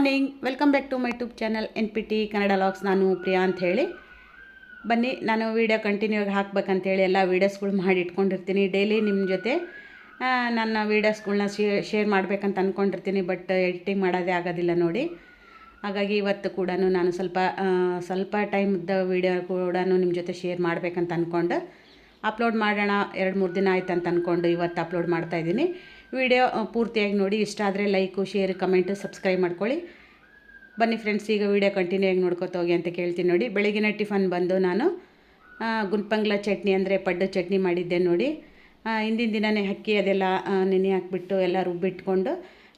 Morning, welcome back to my tube channel N P T Kannada logs. ನಾನು ಪ್ರಿಯಾ ಅಂತ ಹೇಳಿ ಬನ್ನಿ, ನಾನು ವೀಡಿಯೋ ಕಂಟಿನ್ಯೂ ಆಗಿ ಹಾಕ್ಬೇಕಂತೇಳಿ ಎಲ್ಲ ವೀಡಿಯೋಸ್ಗಳು ಮಾಡಿ ಇಟ್ಕೊಂಡಿರ್ತೀನಿ ಡೈಲಿ ನಿಮ್ಮ ಜೊತೆ ನನ್ನ ವೀಡಿಯೋಸ್ಗಳ್ನ ಶೇರ್ ಮಾಡಬೇಕಂತ ಅಂದ್ಕೊಂಡಿರ್ತೀನಿ ಬಟ್ ಎಡಿಟಿಂಗ್ ಮಾಡೋದೇ ಆಗೋದಿಲ್ಲ ನೋಡಿ. ಹಾಗಾಗಿ ಇವತ್ತು ಕೂಡ ನಾನು ಸ್ವಲ್ಪ ಸ್ವಲ್ಪ ಟೈಮ್ದ ವೀಡಿಯೋ ಕೂಡ ನಿಮ್ಮ ಜೊತೆ ಶೇರ್ ಮಾಡಬೇಕಂತ ಅಂದ್ಕೊಂಡು ಅಪ್ಲೋಡ್ ಮಾಡೋಣ, ಎರಡು ಮೂರು ದಿನ ಆಯ್ತು ಅಂತ ಅಂದ್ಕೊಂಡು ಇವತ್ತು ಅಪ್ಲೋಡ್ ಮಾಡ್ತಾ ಇದ್ದೀನಿ. ವಿಡಿಯೋ ಪೂರ್ತಿಯಾಗಿ ನೋಡಿ, ಇಷ್ಟ ಆದರೆ ಲೈಕು ಶೇರ್ ಕಮೆಂಟು ಸಬ್ಸ್ಕ್ರೈಬ್ ಮಾಡ್ಕೊಳ್ಳಿ. ಬನ್ನಿ ಫ್ರೆಂಡ್ಸ್ ಈಗ ವೀಡಿಯೋ ಕಂಟಿನ್ಯೂ ಆಗಿ ನೋಡ್ಕೊತ ಹೋಗಿ ಅಂತ ಕೇಳ್ತೀನಿ ನೋಡಿ. ಬೆಳಗಿನ ಟಿಫನ್ ಬಂದು ನಾನು ಗುನ್ಪಂಗ್ಲ ಚಟ್ನಿ ಅಂದರೆ ಪಡ್ಡು ಚಟ್ನಿ ಮಾಡಿದ್ದೆ ನೋಡಿ. ಹಿಂದಿನ ದಿನವೇ ಅಕ್ಕಿ ಅದೆಲ್ಲ ನೆನೆ ಹಾಕ್ಬಿಟ್ಟು ಎಲ್ಲ ರುಬ್ಬಿಟ್ಕೊಂಡು,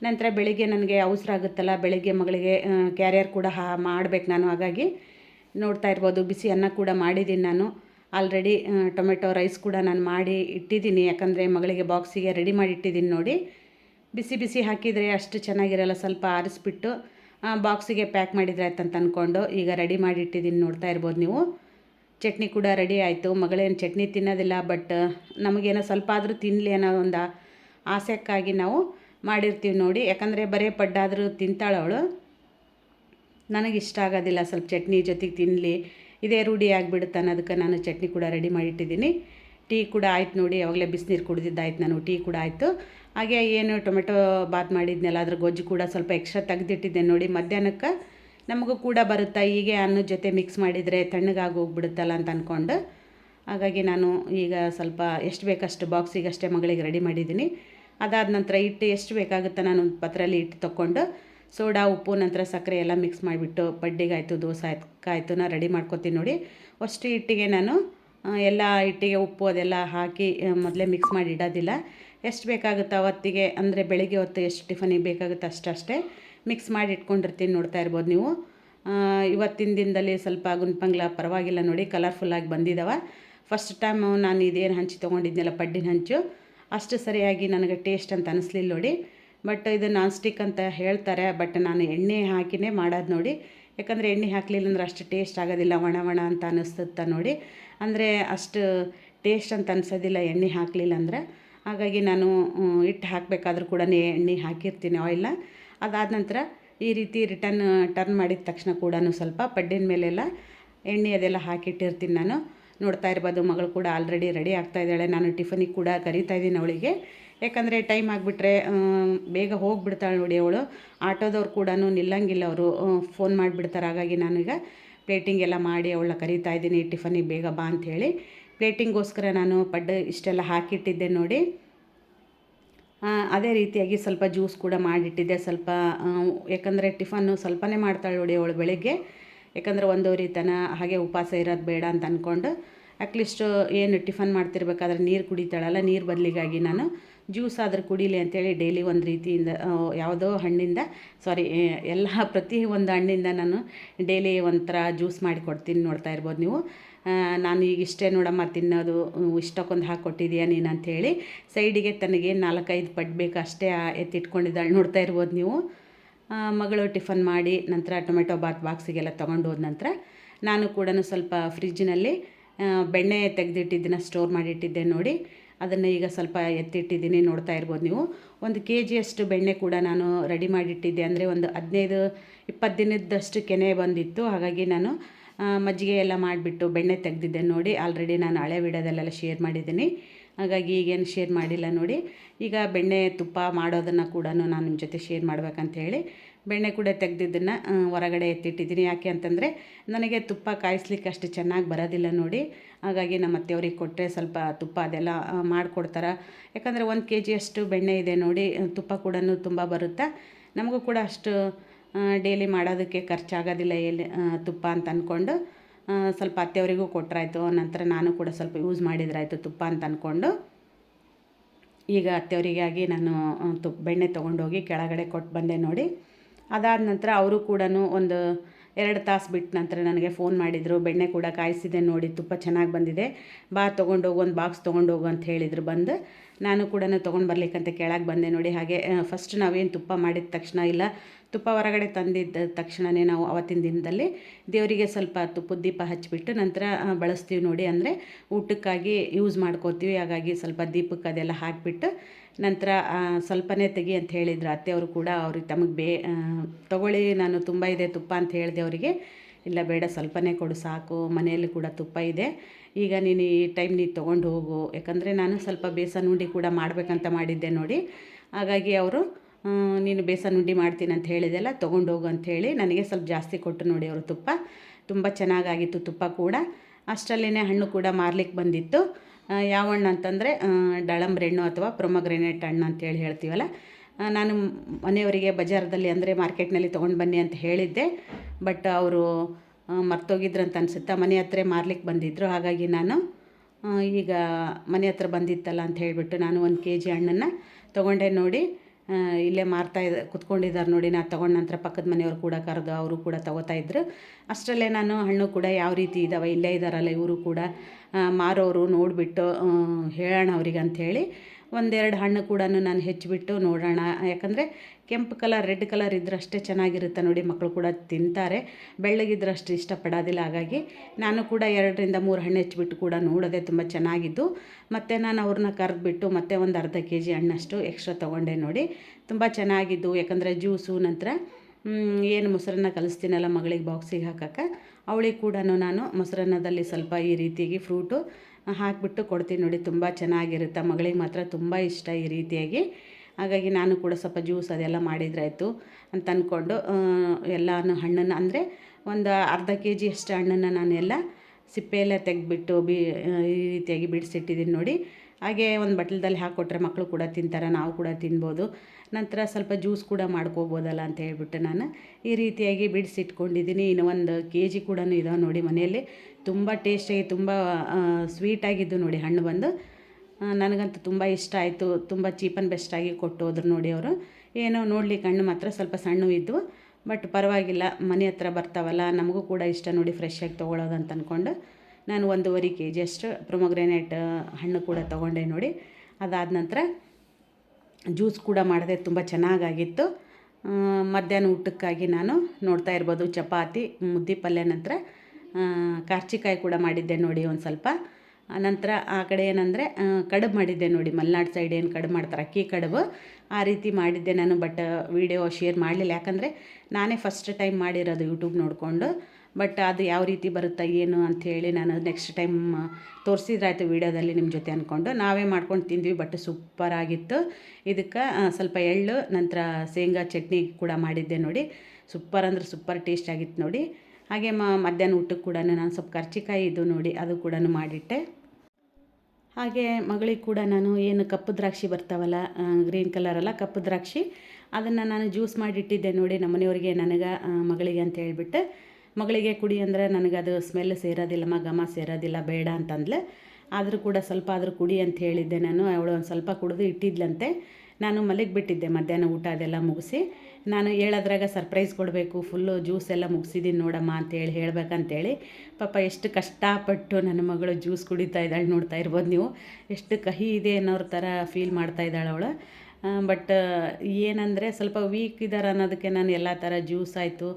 ನಂತರ ಬೆಳಿಗ್ಗೆ ನನಗೆ ಅವಸರ ಆಗುತ್ತಲ್ಲ, ಬೆಳಿಗ್ಗೆ ಮಗಳಿಗೆ ಕ್ಯಾರಿಯರ್ ಕೂಡ ಮಾಡ್ಬೇಕು ನಾನು ಹಾಗಾಗಿ. ನೋಡ್ತಾ ಇರ್ಬೋದು, ಬಿಸಿ ಅನ್ನ ಕೂಡ ಮಾಡಿದ್ದೀನಿ ನಾನು. ಆಲ್ರೆಡಿ ಟೊಮೆಟೊ ರೈಸ್ ಕೂಡ ನಾನು ಮಾಡಿ ಇಟ್ಟಿದ್ದೀನಿ. ಯಾಕಂದರೆ ಮಗಳಿಗೆ ಬಾಕ್ಸಿಗೆ ರೆಡಿ ಮಾಡಿ ಇಟ್ಟಿದ್ದೀನಿ ನೋಡಿ. ಬಿಸಿ ಬಿಸಿ ಹಾಕಿದರೆ ಅಷ್ಟು ಚೆನ್ನಾಗಿರಲ್ಲ, ಸ್ವಲ್ಪ ಆರಿಸ್ಬಿಟ್ಟು ಬಾಕ್ಸಿಗೆ ಪ್ಯಾಕ್ ಮಾಡಿದ್ರೆ ಆಯ್ತಂತ ಅಂದ್ಕೊಂಡು ಈಗ ರೆಡಿ ಮಾಡಿ ಇಟ್ಟಿದ್ದೀನಿ ನೋಡ್ತಾ ಇರ್ಬೋದು ನೀವು. ಚಟ್ನಿ ಕೂಡ ರೆಡಿ ಆಯಿತು. ಮಗಳೇನು ಚಟ್ನಿ ತಿನ್ನೋದಿಲ್ಲ, ಬಟ್ ನಮಗೇನೋ ಸ್ವಲ್ಪ ಆದರೂ ತಿನ್ನಲಿ ಅನ್ನೋ ಒಂದು ಆಸೆಕ್ಕಾಗಿ ನಾವು ಮಾಡಿರ್ತೀವಿ ನೋಡಿ. ಯಾಕಂದರೆ ಬರೇ ಪಡ್ಡಾದರೂ ತಿಂತಾಳವಳು ಅವಳು. ನನಗೆ ಇಷ್ಟ ಆಗೋದಿಲ್ಲ, ಸ್ವಲ್ಪ ಚಟ್ನಿ ಜೊತೆಗೆ ತಿನ್ನಲಿ ಇದೇ ರೂಢಿ ಆಗಿಬಿಡುತ್ತೆ ಅನ್ನೋದಕ್ಕೆ ನಾನು ಚಟ್ನಿ ಕೂಡ ರೆಡಿ ಮಾಡಿಟ್ಟಿದ್ದೀನಿ. ಟೀ ಕೂಡ ಆಯ್ತು ನೋಡಿ, ಅವಾಗಲೇ ಬಿಸಿನೀರು ಕುಡಿದಿದ್ದಾಯ್ತು ನಾನು, ಟೀ ಕೂಡ ಆಯಿತು. ಹಾಗೆ ಏನು ಟೊಮೆಟೊ ಬಾತ್ ಮಾಡಿದ್ನಲ್ಲ, ಅದ್ರ ಗೊಜ್ಜು ಕೂಡ ಸ್ವಲ್ಪ ಎಕ್ಸ್ಟ್ರಾ ತೆಗೆದಿಟ್ಟಿದ್ದೆ ನೋಡಿ. ಮಧ್ಯಾಹ್ನಕ್ಕೆ ನಮಗೂ ಕೂಡ ಬರುತ್ತಾ? ಹೀಗೆ ಅನ್ನದ ಜೊತೆ ಮಿಕ್ಸ್ ಮಾಡಿದರೆ ತಣ್ಣಗಾಗಿ ಹೋಗ್ಬಿಡುತ್ತಲ್ಲ ಅಂತ ಅಂದ್ಕೊಂಡು ಹಾಗಾಗಿ ನಾನು ಈಗ ಸ್ವಲ್ಪ ಎಷ್ಟು ಬೇಕಷ್ಟು ಬಾಕ್ಸಿಗೆ ಅಷ್ಟೇ ಮಗಳಿಗೆ ರೆಡಿ ಮಾಡಿದ್ದೀನಿ. ಅದಾದ ನಂತರ ಹಿಟ್ಟು ಎಷ್ಟು ಬೇಕಾಗುತ್ತೆ ನಾನು ಒಂದು ಪತ್ರಲ್ಲಿ ಹಿಟ್ಟು ತೊಗೊಂಡು ಸೋಡಾ, ಉಪ್ಪು, ನಂತರ ಸಕ್ಕರೆ ಎಲ್ಲ ಮಿಕ್ಸ್ ಮಾಡಿಬಿಟ್ಟು ಬಡ್ಡಿಗಾಯಿತು, ದೋಸೆ ಆಯ್ತು ನಾ ರೆಡಿ ಮಾಡ್ಕೊತೀನಿ ನೋಡಿ. ಫಸ್ಟ್ ಹಿಟ್ಟಿಗೆ ನಾನು ಎಲ್ಲ ಹಿಟ್ಟಿಗೆ ಉಪ್ಪು ಅದೆಲ್ಲ ಹಾಕಿ ಮೊದಲೇ ಮಿಕ್ಸ್ ಮಾಡಿ ಇಡೋದಿಲ್ಲ. ಎಷ್ಟು ಬೇಕಾಗುತ್ತೆ ಅವತ್ತಿಗೆ? ಅಂದರೆ ಬೆಳಿಗ್ಗೆ ಹೊತ್ತು ಎಷ್ಟು ಟಿಫನಿಗೆ ಬೇಕಾಗುತ್ತೆ ಅಷ್ಟಷ್ಟೇ ಮಿಕ್ಸ್ ಮಾಡಿ ಇಟ್ಕೊಂಡಿರ್ತೀನಿ ನೋಡ್ತಾ ಇರ್ಬೋದು ನೀವು. ಇವತ್ತಿನ ದಿನದಲ್ಲಿ ಸ್ವಲ್ಪ ಗುಂಪಂಗ್ಲ ಪರವಾಗಿಲ್ಲ ನೋಡಿ ಕಲರ್ಫುಲ್ಲಾಗಿ ಬಂದಿದ್ದಾವೆ ಫಸ್ಟ್ ಟೈಮು ನಾನು ಇದೇನು ಹಂಚಿ ತೊಗೊಂಡಿದ್ನಲ್ಲ ಪಡ್ಡಿನ ಹಂಚು, ಅಷ್ಟು ಸರಿಯಾಗಿ ನನಗೆ ಟೇಸ್ಟ್ ಅಂತ ಅನಿಸ್ಲಿಲ್ಲ ನೋಡಿ. ಬಟ್ ಇದು ನಾನ್ ಸ್ಟಿಕ್ ಅಂತ ಹೇಳ್ತಾರೆ, ಬಟ್ ನಾನು ಎಣ್ಣೆ ಹಾಕಿನೇ ಮಾಡೋದು ನೋಡಿ. ಯಾಕಂದರೆ ಎಣ್ಣೆ ಹಾಕಲಿಲ್ಲ ಅಂದ್ರೆ ಅಷ್ಟು ಟೇಸ್ಟ್ ಆಗೋದಿಲ್ಲ, ಒಣ ಒಣ ಅಂತ ಅನಿಸುತ್ತೆ ನೋಡಿ. ಅಂದರೆ ಅಷ್ಟು ಟೇಸ್ಟ್ ಅಂತ ಅನ್ಸೋದಿಲ್ಲ ಎಣ್ಣೆ ಹಾಕಲಿಲ್ಲ ಅಂದ್ರೆ. ಹಾಗಾಗಿ ನಾನು ಹಿಟ್ಟು ಹಾಕಬೇಕಾದ್ರೂ ಕೂಡ ಎಣ್ಣೆ ಹಾಕಿರ್ತೀನಿ ಆಯಿಲ್ನ ಅದಾದ ನಂತರ ಈ ರೀತಿ ರಿಟರ್ನ್ ಟರ್ನ್ ಮಾಡಿದ ತಕ್ಷಣ ಕೂಡ ಸ್ವಲ್ಪ ಪಡ್ಡಿನ ಮೇಲೆಲ್ಲ ಎಣ್ಣೆ ಅದೆಲ್ಲ ಹಾಕಿಟ್ಟಿರ್ತೀನಿ ನಾನು. ನೋಡ್ತಾ ಇರ್ಬೋದು ಮಗಳು ಕೂಡ ಆಲ್ರೆಡಿ ರೆಡಿ ಆಗ್ತಾ ಇದ್ದಾಳೆ. ನಾನು ಟಿಫನಿಗೆ ಕೂಡ ಕರಿತಾ ಇದ್ದೀನಿ ಅವಳಿಗೆ. ಯಾಕಂದರೆ ಟೈಮ್ ಆಗಿಬಿಟ್ರೆ ಬೇಗ ಹೋಗಿಬಿಡ್ತಾಳೆ ನೋಡಿ ಅವಳು. ಆಟೋದವ್ರು ಕೂಡ ನಿಲ್ಲಂಗಿಲ್ಲ ಅವರು. ಫೋನ್ ಮಾಡಿಬಿಡ್ತಾರೆ. ಹಾಗಾಗಿ ನಾನೀಗ ಪ್ಲೇಟಿಂಗ್ ಎಲ್ಲ ಮಾಡಿ ಅವಳನ್ನ ಕರಿತಾ ಇದ್ದೀನಿ. ಟಿಫನಿಗೆ ಬೇಗ ಬಾ ಅಂಥೇಳಿ ಪ್ಲೇಟಿಂಗೋಸ್ಕರ ನಾನು ಪಡ್ಡು ಇಷ್ಟೆಲ್ಲ ಹಾಕಿಟ್ಟಿದ್ದೆ ನೋಡಿ. ಅದೇ ರೀತಿಯಾಗಿ ಸ್ವಲ್ಪ ಜ್ಯೂಸ್ ಕೂಡ ಮಾಡಿಟ್ಟಿದ್ದೆ. ಸ್ವಲ್ಪ ಯಾಕಂದರೆ ಟಿಫನ್ನು ಸ್ವಲ್ಪನೇ ಮಾಡ್ತಾಳೆ ನೋಡಿ ಅವಳು ಬೆಳಗ್ಗೆ. ಯಾಕಂದರೆ ಒಂದೂವರೆ ತನ ಹಾಗೆ ಉಪವಾಸ ಇರೋದು ಬೇಡ ಅಂತ ಅಂದ್ಕೊಂಡು ಅಟ್ಲೀಸ್ಟ್ ಏನು ಟಿಫನ್ ಮಾಡ್ತಿರ್ಬೇಕಾದ್ರೆ ನೀರು ಕುಡಿತಾಳಲ್ಲ, ನೀರು ಬದಲಿಗಾಗಿ ನಾನು ಜ್ಯೂಸ್ ಆದರೂ ಕುಡೀಲಿ ಅಂತೇಳಿ ಡೈಲಿ ಒಂದು ರೀತಿಯಿಂದ ಯಾವುದೋ ಹಣ್ಣಿಂದ ಸಾರಿ ಎಲ್ಲ ಪ್ರತಿ ಒಂದು ಹಣ್ಣಿಂದ ನಾನು ಡೈಲಿ ಒಂಥರ ಜ್ಯೂಸ್ ಮಾಡಿ ಕೊಡ್ತೀನಿ ನೋಡ್ತಾ ಇರ್ಬೋದು ನೀವು. ನಾನು ಈಗ ಇಷ್ಟೇ ನೋಡಮ್ಮ ತಿನ್ನೋದು ಇಷ್ಟಕ್ಕೊಂದು ಹಾಕ್ಕೊಟ್ಟಿದೆಯಾ ನೀನು ಅಂಥೇಳಿ ಸೈಡಿಗೆ ತನಗೆ ನಾಲ್ಕೈದು ಪಡ್ಬೇಕು ಅಷ್ಟೇ ಎತ್ತಿಟ್ಕೊಂಡಿದ್ದಾಳೆ ನೋಡ್ತಾ ಇರ್ಬೋದು ನೀವು. ಮಗಳು ಟಿಫನ್ ಮಾಡಿ ನಂತರ ಟೊಮೆಟೊ ಬಾತ್ ಬಾಕ್ಸಿಗೆಲ್ಲ ತೊಗೊಂಡು ಹೋದ ನಂತರ ನಾನು ಕೂಡ ಸ್ವಲ್ಪ ಫ್ರಿಜ್ಜಿನಲ್ಲಿ ಬೆಣ್ಣೆ ತೆಗೆದಿಟ್ಟಿದ್ದನ್ನ ಸ್ಟೋರ್ ಮಾಡಿಟ್ಟಿದ್ದೆ ನೋಡಿ. ಅದನ್ನು ಈಗ ಸ್ವಲ್ಪ ಎತ್ತಿಟ್ಟಿದ್ದೀನಿ, ನೋಡ್ತಾ ಇರ್ಬೋದು ನೀವು. ಒಂದು ಕೆ ಜಿಯಷ್ಟು ಬೆಣ್ಣೆ ಕೂಡ ನಾನು ರೆಡಿ ಮಾಡಿಟ್ಟಿದ್ದೆ. ಅಂದರೆ ಒಂದು ಹದಿನೈದು, ಇಪ್ಪತ್ತು ದಿನದಷ್ಟು ಕೆನೆ ಬಂದಿತ್ತು. ಹಾಗಾಗಿ ನಾನು ಮಜ್ಜಿಗೆ ಎಲ್ಲ ಮಾಡಿಬಿಟ್ಟು ಬೆಣ್ಣೆ ತೆಗೆದಿದ್ದೆ ನೋಡಿ. ಆಲ್ರೆಡಿ ನಾನು ಹಳೆ ವಿಡಿಯೋದಲ್ಲೆಲ್ಲ ಶೇರ್ ಮಾಡಿದ್ದೀನಿ. ಹಾಗಾಗಿ ಈಗೇನು ಶೇರ್ ಮಾಡಿಲ್ಲ ನೋಡಿ. ಈಗ ಬೆಣ್ಣೆ ತುಪ್ಪ ಮಾಡೋದನ್ನು ಕೂಡ ನಾನು ನಿಮ್ಮ ಜೊತೆ ಶೇರ್ ಮಾಡ್ಬೇಕಂತ ಹೇಳಿ. ಬೆಣ್ಣೆ ಕೂಡ ತೆಗೆದಿದ್ದನ್ನು ಹೊರಗಡೆ ಎತ್ತಿಟ್ಟಿದ್ದೀನಿ. ಯಾಕೆ ಅಂತಂದರೆ ನನಗೆ ತುಪ್ಪ ಕಾಯಿಸ್ಲಿಕ್ಕೆ ಅಷ್ಟು ಚೆನ್ನಾಗಿ ಬರೋದಿಲ್ಲ ನೋಡಿ. ಹಾಗಾಗಿ ನಮ್ಮ ಅತ್ತೆಯವ್ರಿಗೆ ಕೊಟ್ಟರೆ ಸ್ವಲ್ಪ ತುಪ್ಪ ಅದೆಲ್ಲ ಮಾಡಿಕೊಡ್ತಾರೆ. ಯಾಕಂದರೆ ಒಂದು ಕೆ ಜಿಯಷ್ಟು ಬೆಣ್ಣೆ ಇದೆ ನೋಡಿ, ತುಪ್ಪ ಕೂಡ ತುಂಬ ಬರುತ್ತಾ. ನಮಗೂ ಕೂಡ ಅಷ್ಟು ಡೈಲಿ ಮಾಡೋದಕ್ಕೆ ಖರ್ಚಾಗೋದಿಲ್ಲ ಎಲ್ಲಿ ತುಪ್ಪ ಅಂತ ಅಂದ್ಕೊಂಡು ಸ್ವಲ್ಪ ಅತ್ತೆಯವರಿಗೂ ಕೊಟ್ಟರಾಯ್ತು ನಂತರ ನಾನು ಕೂಡ ಸ್ವಲ್ಪ ಯೂಸ್ ಮಾಡಿದ್ರಾಯ್ತು ತುಪ್ಪ ಅಂತ ಅಂದ್ಕೊಂಡು ಈಗ ಅತ್ತೆಯವರಿಗಾಗಿ ನಾನು ತುಪ್ಪ ಬೆಣ್ಣೆ ತೊಗೊಂಡೋಗಿ ಕೆಳಗಡೆ ಕೊಟ್ಟು ಬಂದೆ ನೋಡಿ. ಅದಾದ ನಂತರ ಅವರು ಕೂಡ ಒಂದು ಎರಡು ತಾಸು ಬಿಟ್ಟ ನಂತರ ನನಗೆ ಫೋನ್ ಮಾಡಿದರು. ಬೆಣ್ಣೆ ಕೂಡ ಕಾಯಿಸಿದೆ ನೋಡಿ, ತುಪ್ಪ ಚೆನ್ನಾಗಿ ಬಂದಿದೆ. ಬಾ ತೊಗೊಂಡೋಗು ಒಂದು ಬಾಕ್ಸ್ ತೊಗೊಂಡೋಗು ಅಂತ ಹೇಳಿದರು ಬಂದು. ನಾನು ಕೂಡ ತೊಗೊಂಡು ಬರ್ಲಿಕ್ಕಂತ ಕೆಳಗೆ ಬಂದೆ ನೋಡಿ. ಹಾಗೆ ಫಸ್ಟ್ ನಾವೇನು ತುಪ್ಪ ಮಾಡಿದ ತಕ್ಷಣ ಇಲ್ಲ. ತುಪ್ಪ ಹೊರಗಡೆ ತಂದಿದ್ದ ತಕ್ಷಣವೇ ನಾವು ಅವತ್ತಿನ ದಿನದಲ್ಲಿ ದೇವರಿಗೆ ಸ್ವಲ್ಪ ತುಪ್ಪದ ದೀಪ ಹಚ್ಚಿಬಿಟ್ಟು ನಂತರ ಬಳಸ್ತೀವಿ ನೋಡಿ. ಅಂದರೆ ಊಟಕ್ಕಾಗಿ ಯೂಸ್ ಮಾಡ್ಕೋತೀವಿ. ಹಾಗಾಗಿ ಸ್ವಲ್ಪ ದೀಪಕ್ಕೆ ಅದೆಲ್ಲ ಹಾಕಿಬಿಟ್ಟು ನಂತರ ಸ್ವಲ್ಪನೇ ತೆಗಿ ಅಂತ ಹೇಳಿದ್ರು. ಅತ್ತೆಯವರು ಕೂಡ ಅವ್ರಿಗೆ ತಮಗೆ ಬೇ ತಗೊಳ್ಳಿ, ನಾನು ತುಂಬ ಇದೆ ತುಪ್ಪ ಅಂತ ಹೇಳಿದೆ ಅವರಿಗೆ. ಇಲ್ಲ ಬೇಡ ಸ್ವಲ್ಪನೇ ಕೊಡು ಸಾಕು, ಮನೆಯಲ್ಲಿ ಕೂಡ ತುಪ್ಪ ಇದೆ. ಈಗ ನೀನು ಈ ಟೈಮ್ ನೀನು ತೊಗೊಂಡು ಹೋಗು. ಯಾಕಂದರೆ ನಾನು ಸ್ವಲ್ಪ ಬೇಸನ್ ಉಂಡಿ ಕೂಡ ಮಾಡಬೇಕಂತ ಮಾಡಿದ್ದೆ ನೋಡಿ. ಹಾಗಾಗಿ ಅವರು ನೀನು ಬೇಸನ್ ಉಂಡಿ ಮಾಡ್ತೀನಿ ಅಂತ ಹೇಳಿದೆಲ್ಲ ತೊಗೊಂಡು ಹೋಗು ಅಂಥೇಳಿ ನನಗೆ ಸ್ವಲ್ಪ ಜಾಸ್ತಿ ಕೊಟ್ಟು ನೋಡಿ ಅವರು ತುಪ್ಪ. ತುಂಬ ಚೆನ್ನಾಗಾಗಿತ್ತು ತುಪ್ಪ ಕೂಡ. ಅಷ್ಟರಲ್ಲೇ ಹಣ್ಣು ಕೂಡ ಮಾರ್ಲಿಕ್ಕೆ ಬಂದಿತ್ತು. ಯಾವ ಹಣ್ಣು ಅಂತಂದರೆ ದಾಳಂಬ್ರೆ ಹಣ್ಣು ಅಥವಾ ಪ್ರೊಮಗ್ರೆನೇಟ್ ಹಣ್ಣು ಅಂತೇಳಿ ಹೇಳ್ತೀವಲ್ಲ ನಾನು ಮನೆಯವರಿಗೆ ಬಜಾರದಲ್ಲಿ ಅಂದರೆ ಮಾರ್ಕೆಟ್ನಲ್ಲಿ ತೊಗೊಂಡು ಬನ್ನಿ ಅಂತ ಹೇಳಿದ್ದೆ. ಬಟ್ ಅವರು ಮರ್ತೋಗಿದ್ರಂತ ಅನಿಸುತ್ತಾ ಮನೆ ಹತ್ರ ಮಾರ್ಲಿಕ್ಕೆ ಬಂದಿದ್ದರು ಹಾಗಾಗಿ ನಾನು ಈಗ ಮನೆ ಹತ್ರ ಬಂದಿತ್ತಲ್ಲ ಅಂತ ಹೇಳಿಬಿಟ್ಟು ನಾನು ಒಂದು ಕೆ ಜಿ ಹಣ್ಣನ್ನು ತೊಗೊಂಡೆ ನೋಡಿ ಇಲ್ಲೇ ಮಾರ್ತಾ ಇದ್ದ ಕುತ್ಕೊಂಡಿದ್ದಾರೆ ನೋಡಿ ನಾನು ತೊಗೊಂಡ ನಂತರ ಪಕ್ಕದ ಮನೆಯವರು ಕೂಡ ಕರೆದು ಅವರು ಕೂಡ ತಗೋತಾ ಇದ್ದರು ಅಷ್ಟರಲ್ಲೇ ನಾನು ಹಣ್ಣು ಕೂಡ ಯಾವ ರೀತಿ ಇದ್ದಾವೆ ಇಲ್ಲೇ ಇದ್ದಾರಲ್ಲ ಇವರು ಕೂಡ ಮಾರೋರು ನೋಡಿಬಿಟ್ಟು ಹೇಳೋಣ ಅವ್ರಿಗೆ ಅಂಥೇಳಿ ಒಂದೆರಡು ಹಣ್ಣು ಕೂಡ ನಾನು ಹೆಚ್ಚಿಬಿಟ್ಟು ನೋಡೋಣ. ಯಾಕಂದರೆ ಕೆಂಪು ಕಲರ್, ರೆಡ್ ಕಲರ್ ಇದ್ರಷ್ಟೇ ಚೆನ್ನಾಗಿರುತ್ತೆ ನೋಡಿ ಮಕ್ಕಳು ಕೂಡ ತಿಂತಾರೆ. ಬೆಳ್ಳಗಿದ್ರೆ ಅಷ್ಟು ಇಷ್ಟಪಡೋದಿಲ್ಲ. ಹಾಗಾಗಿ ನಾನು ಕೂಡ ಎರಡರಿಂದ ಮೂರು ಹಣ್ಣು ಹೆಚ್ಚಿಬಿಟ್ಟು ಕೂಡ ನೋಡೋದೆ ತುಂಬ ಚೆನ್ನಾಗಿದ್ದು. ಮತ್ತು ನಾನು ಅವ್ರನ್ನ ಕರೆದ್ಬಿಟ್ಟು ಮತ್ತೆ ಒಂದು ಅರ್ಧ ಕೆ ಜಿ ಹಣ್ಣಷ್ಟು ಎಕ್ಸ್ಟ್ರಾ ತೊಗೊಂಡೆ ನೋಡಿ. ತುಂಬ ಚೆನ್ನಾಗಿದ್ದು. ಯಾಕಂದರೆ ಜ್ಯೂಸು ನಂತರ ಏನು ಮೊಸರನ್ನ ಕಲಿಸ್ತೀನಲ್ಲ ಮಗಳಿಗೆ ಬಾಕ್ಸಿಗೆ ಹಾಕಕ್ಕೆ, ಅವಳಿಗೆ ಕೂಡ ನಾನು ಮೊಸರನ್ನದಲ್ಲಿ ಸ್ವಲ್ಪ ಈ ರೀತಿಯಾಗಿ ಫ್ರೂಟು ಹಾಕಿಬಿಟ್ಟು ಕೊಡ್ತೀನಿ ನೋಡಿ, ತುಂಬ ಚೆನ್ನಾಗಿರುತ್ತೆ. ಮಗಳಿಗೆ ಮಾತ್ರ ತುಂಬ ಇಷ್ಟ ಈ ರೀತಿಯಾಗಿ. ಹಾಗಾಗಿ ನಾನು ಕೂಡ ಸ್ವಲ್ಪ ಜ್ಯೂಸ್ ಅದೆಲ್ಲ ಮಾಡಿದ್ರಾಯಿತು ಅಂತ ಅಂದ್ಕೊಂಡು ಎಲ್ಲನೂ ಹಣ್ಣನ್ನು ಅಂದರೆ ಒಂದು ಅರ್ಧ ಕೆ ಜಿ ಅಷ್ಟು ಹಣ್ಣನ್ನು ನಾನು ಎಲ್ಲ ಸಿಪ್ಪೆಯೆಲ್ಲ ತೆಗೆದ್ಬಿಟ್ಟು ಬಿ ಈ ರೀತಿಯಾಗಿ ಬಿಡಿಸಿಟ್ಟಿದ್ದೀನಿ ನೋಡಿ. ಹಾಗೆ ಒಂದು ಬಟ್ಲದಲ್ಲಿ ಹಾಕ್ಕೊಟ್ರೆ ಮಕ್ಕಳು ಕೂಡ ತಿಂತಾರೆ, ನಾವು ಕೂಡ ತಿನ್ಬೋದು. ನಂತರ ಸ್ವಲ್ಪ ಜ್ಯೂಸ್ ಕೂಡ ಮಾಡ್ಕೋಬೋದಲ್ಲ ಅಂತ ಹೇಳ್ಬಿಟ್ಟು ನಾನು ಈ ರೀತಿಯಾಗಿ ಬಿಡಿಸಿಟ್ಕೊಂಡಿದ್ದೀನಿ. ಇನ್ನು ಒಂದು ಕೆ ಜಿ ಕೂಡ ಇದಾವೆ ನೋಡಿ ಮನೆಯಲ್ಲಿ. ತುಂಬ ಟೇಸ್ಟಾಗಿ ತುಂಬ ಸ್ವೀಟಾಗಿದ್ದು ನೋಡಿ ಹಣ್ಣು ಬಂದು. ನನಗಂತೂ ತುಂಬ ಇಷ್ಟ ಆಯಿತು. ತುಂಬ ಚೀಪ್ ಆ್ಯಂಡ್ ಬೆಸ್ಟಾಗಿ ಕೊಟ್ಟು ಹೋದ್ರು ನೋಡಿ ಅವರು. ಏನೋ ನೋಡ್ಲಿಕ್ಕೆ ಹಣ್ಣು ಮಾತ್ರ ಸ್ವಲ್ಪ ಸಣ್ಣ ಇದ್ವು. ಬಟ್ ಪರವಾಗಿಲ್ಲ, ಮನೆ ಹತ್ರ ಬರ್ತಾವಲ್ಲ, ನಮಗೂ ಕೂಡ ಇಷ್ಟ ನೋಡಿ ಫ್ರೆಶ್ ಆಗಿ ಅಂತ ಅಂದ್ಕೊಂಡು ನಾನು ಒಂದೂವರೆ ಕೆ ಜಿ ಅಷ್ಟು ಪ್ರೊಮೊಗ್ರೆನೇಟ್ ಹಣ್ಣು ಕೂಡ ತೊಗೊಂಡೆ ನೋಡಿ. ಅದಾದ ನಂತರ ಜ್ಯೂಸ್ ಕೂಡ ಮಾಡಿದೆ, ತುಂಬ ಚೆನ್ನಾಗಾಗಿತ್ತು. ಮಧ್ಯಾಹ್ನ ಊಟಕ್ಕಾಗಿ ನಾನು ನೋಡ್ತಾ ಇರ್ಬೋದು, ಚಪಾತಿ, ಮುದ್ದೆ ಪಲ್ಯ ನಂತರ ಕಾರ್ಚಿಕಾಯಿ ಕೂಡ ಮಾಡಿದ್ದೆ ನೋಡಿ ಒಂದು ಸ್ವಲ್ಪ. ನಂತರ ಆ ಕಡೆ ಏನಂದರೆ ಕಡುಬು ಮಾಡಿದ್ದೆ ನೋಡಿ, ಮಲೆನಾಡು ಸೈಡ್ ಏನು ಕಡುಬು ಮಾಡ್ತಾರೆ, ಅಕ್ಕಿ ಕಡುಬು. ಆ ರೀತಿ ಮಾಡಿದ್ದೆ ನಾನು, ಬಟ್ ವಿಡಿಯೋ ಶೇರ್ ಮಾಡಲಿಲ್ಲ. ಯಾಕಂದರೆ ನಾನೇ ಫಸ್ಟ್ ಟೈಮ್ ಮಾಡಿರೋದು ಯೂಟ್ಯೂಬ್ ನೋಡಿಕೊಂಡು. ಬಟ್ ಅದು ಯಾವ ರೀತಿ ಬರುತ್ತಾ ಏನು ಅಂಥೇಳಿ ನಾನು ನೆಕ್ಸ್ಟ್ ಟೈಮ್ ತೋರಿಸಿದ್ರಾಯ್ತು ವೀಡಿಯೋದಲ್ಲಿ ನಿಮ್ಮ ಜೊತೆ ಅಂದ್ಕೊಂಡು ನಾವೇ ಮಾಡ್ಕೊಂಡು ತಿಂದ್ವಿ ಬಟ್ ಸೂಪರ್ ಆಗಿತ್ತು. ಇದಕ್ಕೆ ಸ್ವಲ್ಪ ಎಳ್ಳು, ನಂತರ ಶೇಂಗಾ ಚಟ್ನಿ ಕೂಡ ಮಾಡಿದ್ದೆ ನೋಡಿ. ಸೂಪರ್ ಅಂದ್ರೆ ಸೂಪರ್ ಟೇಸ್ಟ್ ಆಗಿತ್ತು ನೋಡಿ. ಹಾಗೆ ಮಧ್ಯಾಹ್ನ ಊಟಕ್ಕೆ ಕೂಡ ನಾನು ಸ್ವಲ್ಪ ಕರ್ಚಿಕಾಯಿ ಇದು ನೋಡಿ, ಅದು ಕೂಡ ಮಾಡಿಟ್ಟೆ. ಹಾಗೆ ಮಗಳಿಗೆ ಕೂಡ ನಾನು ಏನು ಕಪ್ಪು ದ್ರಾಕ್ಷಿ ಬರ್ತಾವಲ್ಲ ಗ್ರೀನ್ ಕಲರಲ್ಲ ಕಪ್ಪು ದ್ರಾಕ್ಷಿ, ಅದನ್ನು ನಾನು ಜ್ಯೂಸ್ ಮಾಡಿಟ್ಟಿದ್ದೆ ನೋಡಿ ನಮ್ಮ ಮನೆಯವರಿಗೆ ನನಗೆ ಮಗಳಿಗೆ ಅಂತ ಹೇಳ್ಬಿಟ್ಟು. ಮಗಳಿಗೆ ಕುಡಿ ಅಂದರೆ ಅದು ಸ್ಮೆಲ್ ಸೇರೋದಿಲ್ಲಮ್ಮ ಘಮ ಸೇರೋದಿಲ್ಲ, ಬೇಡ ಅಂತಂದ್ಲೆ. ಆದರೂ ಕೂಡ ಸ್ವಲ್ಪ ಆದರೂ ಕುಡಿ ಅಂತ ಹೇಳಿದ್ದೆ ನಾನು. ಅವಳು ಒಂದು ಸ್ವಲ್ಪ ಕುಡಿದು ಇಟ್ಟಿದ್ಲಂತೆ. ನಾನು ಮಲಗಿ ಬಿಟ್ಟಿದ್ದೆ ಮಧ್ಯಾಹ್ನ ಊಟ ಅದೆಲ್ಲ ಮುಗಿಸಿ. ನಾನು ಹೇಳೋದ್ರಾಗ ಸರ್ಪ್ರೈಸ್ ಕೊಡಬೇಕು ಫುಲ್ಲು ಜ್ಯೂಸ್ ಎಲ್ಲ ಮುಗಿಸಿದ್ದೀನಿ ನೋಡಮ್ಮ ಅಂತೇಳಿ ಹೇಳ್ಬೇಕಂತೇಳಿ. ಪಾಪ ಎಷ್ಟು ಕಷ್ಟಪಟ್ಟು ನನ್ನ ಮಗಳು ಜ್ಯೂಸ್ ಕುಡಿತಾ ಇದ್ದಾಳೆ ನೋಡ್ತಾ ಇರ್ಬೋದು ನೀವು. ಎಷ್ಟು ಕಹಿ ಇದೆ ಅನ್ನೋರ ಥರ ಫೀಲ್ ಮಾಡ್ತಾ ಇದ್ದಾಳೆ ಅವಳು. ಬಟ್ ಏನಂದರೆ ಸ್ವಲ್ಪ ವೀಕ್ ಇದ್ದಾರೆ ಅನ್ನೋದಕ್ಕೆ ನಾನು ಎಲ್ಲ ಥರ ಜ್ಯೂಸ್ ಆಯಿತು.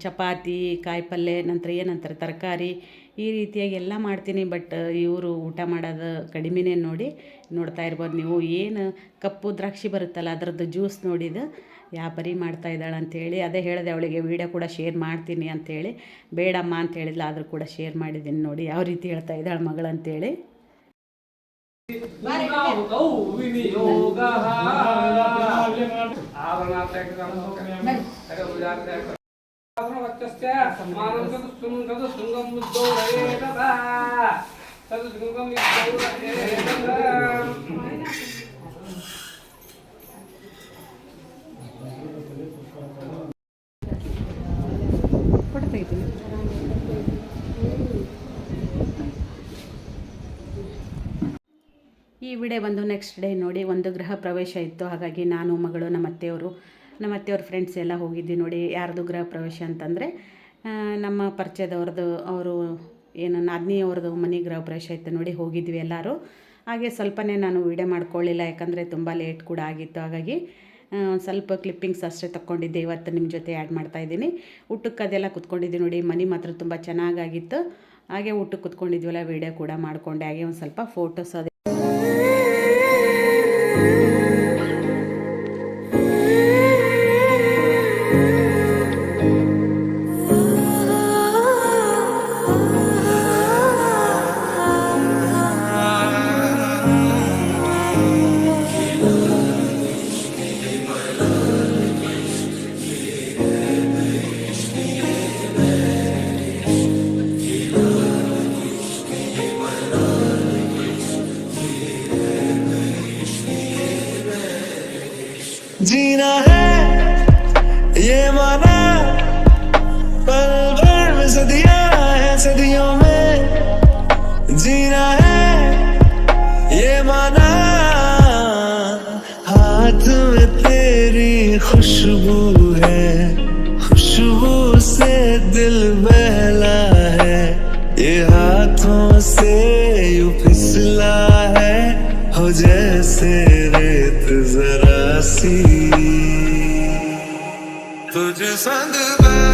ಚಪಾತಿ ಕಾಯಿ ಪಲ್ಯ ನಂತರ ಏನಂತಾರೆ ತರಕಾರಿ ಈ ರೀತಿಯಾಗಿ ಎಲ್ಲ ಮಾಡ್ತೀನಿ ಬಟ್ ಇವರು ಊಟ ಮಾಡೋದು ಕಡಿಮೆನೇ ನೋಡಿ ನೋಡ್ತಾ ಇರ್ಬೋದು ನೀವು ಏನು ಕಪ್ಪು ದ್ರಾಕ್ಷಿ ಬರುತ್ತಲ್ಲ ಅದರದ್ದು ಜ್ಯೂಸ್ ನೋಡಿದ್ದು ಯಾವ ಪರಿ ಮಾಡ್ತಾ ಇದ್ದಾಳೆ ಅಂಥೇಳಿ ಅದೇ ಹೇಳಿದೆ ಅವಳಿಗೆ ವೀಡಿಯೋ ಕೂಡ ಶೇರ್ ಮಾಡ್ತೀನಿ ಅಂಥೇಳಿ ಬೇಡಮ್ಮ ಅಂತ ಹೇಳಿದ್ಲು ಆದರೂ ಕೂಡ ಶೇರ್ ಮಾಡಿದ್ದೀನಿ ನೋಡಿ ಯಾವ ರೀತಿ ಹೇಳ್ತಾ ಇದ್ದಾಳೆ ಮಗಳು ಅಂತೇಳಿ ಈ ವಿಡಿಯೋ ಬಂದು ನೆಕ್ಸ್ಟ್ ಡೇ ನೋಡಿ ಒಂದು ಗೃಹ ಪ್ರವೇಶ ಇತ್ತು. ಹಾಗಾಗಿ ನಾನು, ಮಗಳು, ನಮ್ಮ ಅತ್ತೆಯವರು ನಮ್ಮ ಅತ್ತೆಯವ್ರ ಫ್ರೆಂಡ್ಸ್ ಎಲ್ಲ ಹೋಗಿದ್ವಿ ನೋಡಿ, ಯಾರ್ದು ಗೃಹ ಪ್ರವೇಶ ಅಂತಂದರೆ ನಮ್ಮ ಪರಿಚಯದವ್ರದ್ದು ಅವರು ಏನು ನಾದಿನಿಯವ್ರದ್ದು ಮನೆ ಗೃಹ ಪ್ರವೇಶ ಇತ್ತು ನೋಡಿ, ಹೋಗಿದ್ವಿ ಎಲ್ಲರೂ. ಹಾಗೆ ಸ್ವಲ್ಪನೇ ನಾನು ವಿಡಿಯೋ ಮಾಡ್ಕೊಳ್ಳಿಲ್ಲ, ಯಾಕಂದರೆ ತುಂಬ ಲೇಟ್ ಕೂಡ ಆಗಿತ್ತು. ಹಾಗಾಗಿ ಸ್ವಲ್ಪ ಕ್ಲಿಪ್ಪಿಂಗ್ಸ್ ಅಷ್ಟೇ ತಗೊಂಡಿದ್ದೆ ಇವತ್ತು ನಿಮ್ಮ ಜೊತೆ ಆ್ಯಡ್ ಮಾಡ್ತಾ ಇದ್ದೀನಿ. ಊಟಕ್ಕೆ ಅದೆಲ್ಲ ಕುತ್ಕೊಂಡಿದ್ದೆ ನೋಡಿ, ಮನೆ ಮಾತ್ರ ತುಂಬ ಚೆನ್ನಾಗಾಗಿತ್ತು. ಹಾಗೆ ಊಟಕ್ಕೆ ಕುತ್ಕೊಂಡಿದ್ವಲ್ಲ ವೀಡಿಯೋ ಕೂಡ ಮಾಡಿಕೊಂಡೆ. ಹಾಗೆ ಒಂದು ಸ್ವಲ್ಪ ಫೋಟೋಸ್ ಅದೇ जीना है, ये माना। पल भर में सदियाँ है सदियों में। जीना है, ये माना। हाथ में तेरी खुशबू है, खुशबू से दिल बहला है। ये हाथों से यू फिसला है, हो जैसे रेत जरा सी। sandı ben